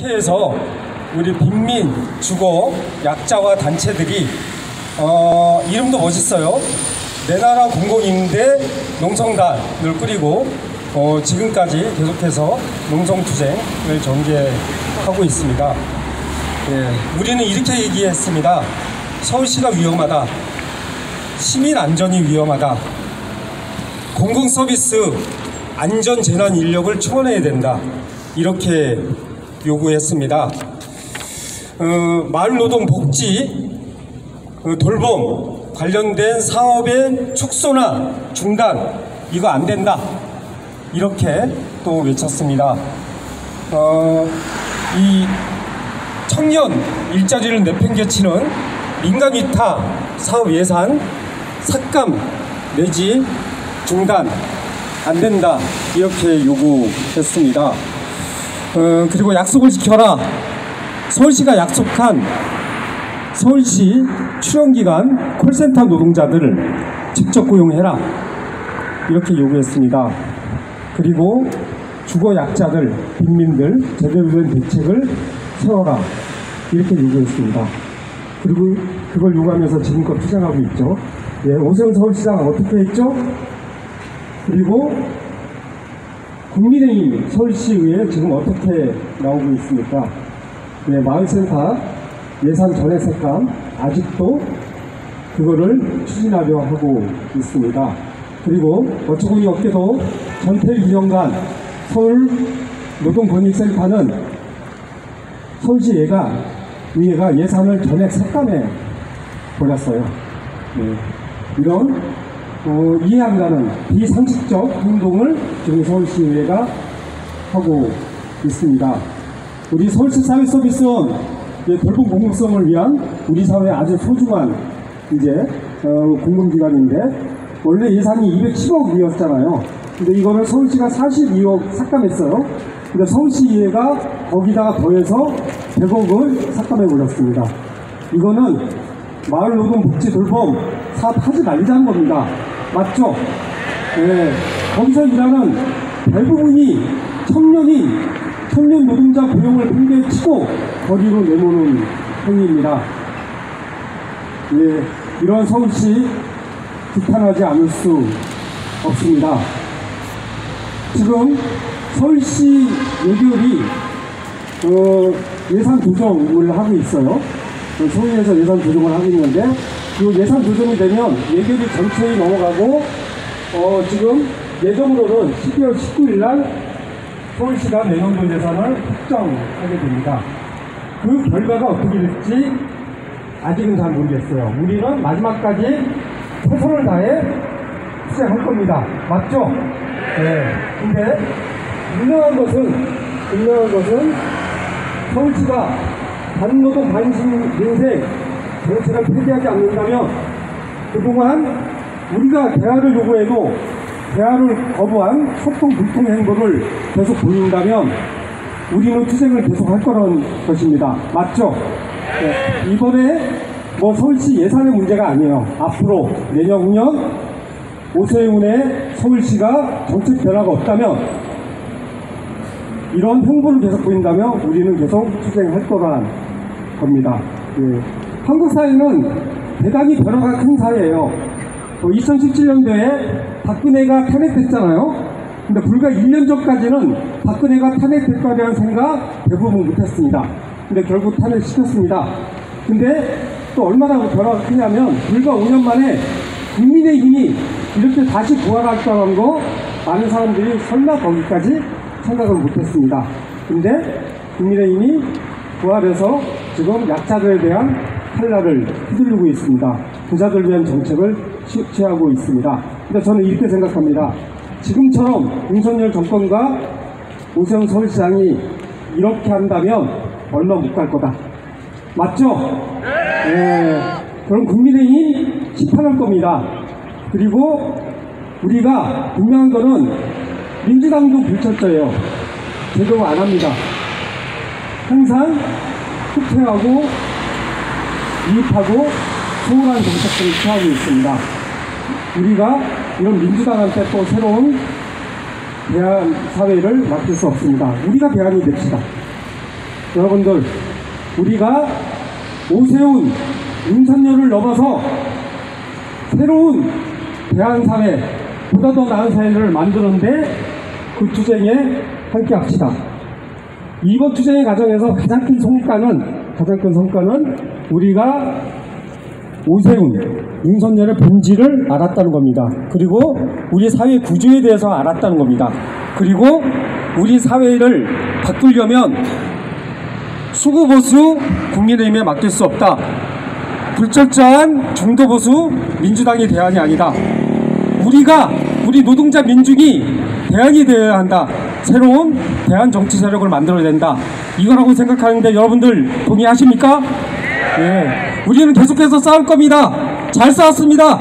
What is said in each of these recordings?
해서 우리 빈민, 주거, 약자와 단체들이 어, 이름도 멋있어요. 내 나라 공공임대 농성단을 꾸리고 어, 지금까지 계속해서 농성투쟁을 전개하고 있습니다. 예, 우리는 이렇게 얘기했습니다. 서울시가 위험하다. 시민 안전이 위험하다. 공공 서비스 안전 재난 인력을 초원해야 된다. 이렇게 요구했습니다. 어, 마을노동 복지 어, 돌봄 관련된 사업의 축소나 중단 이거 안 된다. 이렇게 또 외쳤습니다. 어, 이 청년 일자리를 내팽개치는 민간 위탁 사업 예산 삭감 내지 중단 안 된다 이렇게 요구했습니다. 어, 그리고 약속을 지켜라. 서울시가 약속한 서울시 출연기관 콜센터 노동자들을 직접 고용해라. 이렇게 요구했습니다. 그리고 주거 약자들, 빈민들 제대로 된 대책을 세워라. 이렇게 요구했습니다. 그리고 그걸 요구하면서 지금껏 투쟁하고 있죠. 예, 오세훈 서울시장은 어떻게 했죠? 그리고 국민의힘 서울시의회 지금 어떻게 나오고 있습니까? 네, 마을센터 예산 전액 삭감 아직도 그거를 추진하려 하고 있습니다. 그리고 어처구니 없게도 전태일 위원관 서울 노동권익센터는 서울시의회가 의회가 예산을 전액 삭감해 버렸어요. 네, 이런 어, 이해 안 가는 비상식적 행동을 지금 서울시의회가 하고 있습니다. 우리 서울시 사회 서비스는 이제 돌봄 공공성을 위한 우리 사회의 아주 소중한 이제 어, 공공기관인데 원래 예산이 210억이었잖아요. 근데 이거를 서울시가 42억 삭감했어요. 근데 서울시의회가 거기다가 더해서 100억을 삭감해 버렸습니다. 이거는 마을 노동 복지 돌봄 사업 하지 말자는 겁니다. 맞죠? 예, 거기서 일하는 대부분이 청년이 청년 노동자 고용을 팽개치고 거리로 내모는 행위입니다. 예, 이런 서울시 비판하지 않을 수 없습니다. 지금 서울시 예결이 어, 예산 조정을 하고 있어요. 어, 소위에서 예산 조정을 하고 있는데 그 예산 조정이 되면 예결이 전체에 넘어가고 어, 지금 예정으로는 12월 19일 날 서울시가 내년도 예산을 확정하게 됩니다. 그 결과가 어떻게 될지 아직은 잘 모르겠어요. 우리는 마지막까지 최선을 다해 투쟁할 겁니다. 맞죠? 네. 근데 분명한 것은 분명한 것은 서울시가 반노동 반신 인생 정책을 폐기하지 않는다면 그동안 우리가 대화를 요구해도 대화를 거부한 소통 불통 행보를 계속 보인다면 우리는 투쟁을 계속 할 거라는 것입니다. 맞죠? 네, 이번에 뭐 서울시 예산의 문제가 아니에요. 앞으로 내년 후년 오세훈의 서울시가 정책 변화가 없다면 이런 행보를 계속 보인다면 우리는 계속 투쟁할 거란 겁니다. 예. 한국 사회는 대단히 변화가 큰 사회예요. 2017년도에 박근혜가 탄핵됐잖아요. 근데 불과 1년 전까지는 박근혜가 탄핵될 거에 대한 생각 대부분 못했습니다. 근데 결국 탄핵시켰습니다. 근데 또 얼마나 변화가 크냐면 불과 5년 만에 국민의 힘이 이렇게 다시 부활할 거라는 거 많은 사람들이 설마 거기까지 생각을 못했습니다. 근데 국민의 힘이 부활해서 지금 약자들에 대한 칼날을 휘두르고 있습니다. 부자들 위한 정책을 취하고 있습니다. 근데 저는 이렇게 생각합니다. 지금처럼 윤석열 정권과 오세훈 서울시장이 이렇게 한다면 얼마 못 갈 거다. 맞죠? 네. 그럼 국민의힘 심판할 겁니다. 그리고 우리가 분명한 거는 민주당도 불철저예요. 제대로 안 합니다. 항상 후퇴하고 이입하고 소홀한 정책들을 취하고 있습니다. 우리가 이런 민주당한테 또 새로운 대한 사회를 맡길 수 없습니다. 우리가 대안이 됩시다. 여러분들 우리가 오세훈, 윤석열을 넘어서 새로운 대한사회, 보다 더 나은 사회를 만드는데 그 투쟁에 함께 합시다. 이번 투쟁의 과정에서 가장 큰 성과는, 가장 큰 성과는 우리가 오세훈, 윤석열의 본질을 알았다는 겁니다. 그리고 우리 사회 구조에 대해서 알았다는 겁니다. 그리고 우리 사회를 바꾸려면 수구보수 국민의힘에 맡길 수 없다. 불철저한 중도보수 민주당이 대안이 아니다. 우리가 우리 노동자 민중이 대안이 되어야 한다. 새로운 대안 정치 세력을 만들어야 된다. 이거라고 생각하는데 여러분들 동의하십니까? 예. 우리는 계속해서 싸울 겁니다. 잘 싸웠습니다.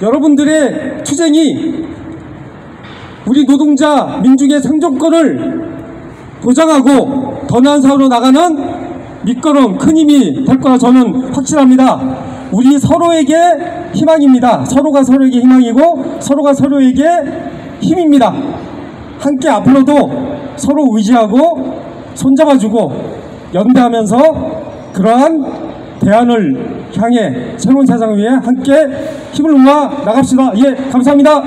여러분들의 투쟁이 우리 노동자 민중의 생존권을 보장하고 더 나은 사회로 나가는 밑거름 큰 힘이 될 거라 저는 확실합니다. 우리 서로에게 희망입니다. 서로가 서로에게 희망이고 서로가 서로에게 힘입니다. 함께 앞으로도 서로 의지하고 손잡아주고 연대하면서 그러한 대안을 향해 새로운 세상을 위해 함께 힘을 모아 나갑시다. 예, 감사합니다.